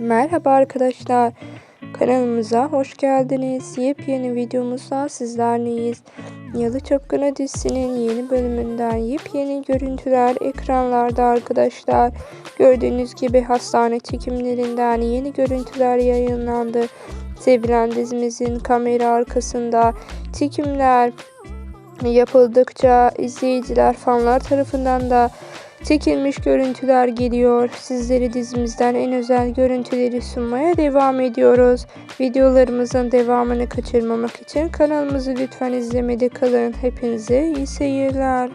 Merhaba arkadaşlar. Kanalımıza hoş geldiniz. Yepyeni videomuzda sizlerleyiz. Yalı Çapkını dizisinin yeni bölümünden yepyeni görüntüler ekranlarda arkadaşlar. Gördüğünüz gibi hastane çekimlerinden yeni görüntüler yayınlandı. Sevilen dizimizin kamera arkasında çekimler yapıldıkça izleyiciler fanlar tarafından da çekilmiş görüntüler geliyor. Sizleri dizimizden en özel görüntüleri sunmaya devam ediyoruz. Videolarımızın devamını kaçırmamak için kanalımızı lütfen izlemede kalın. Hepinize iyi seyirler.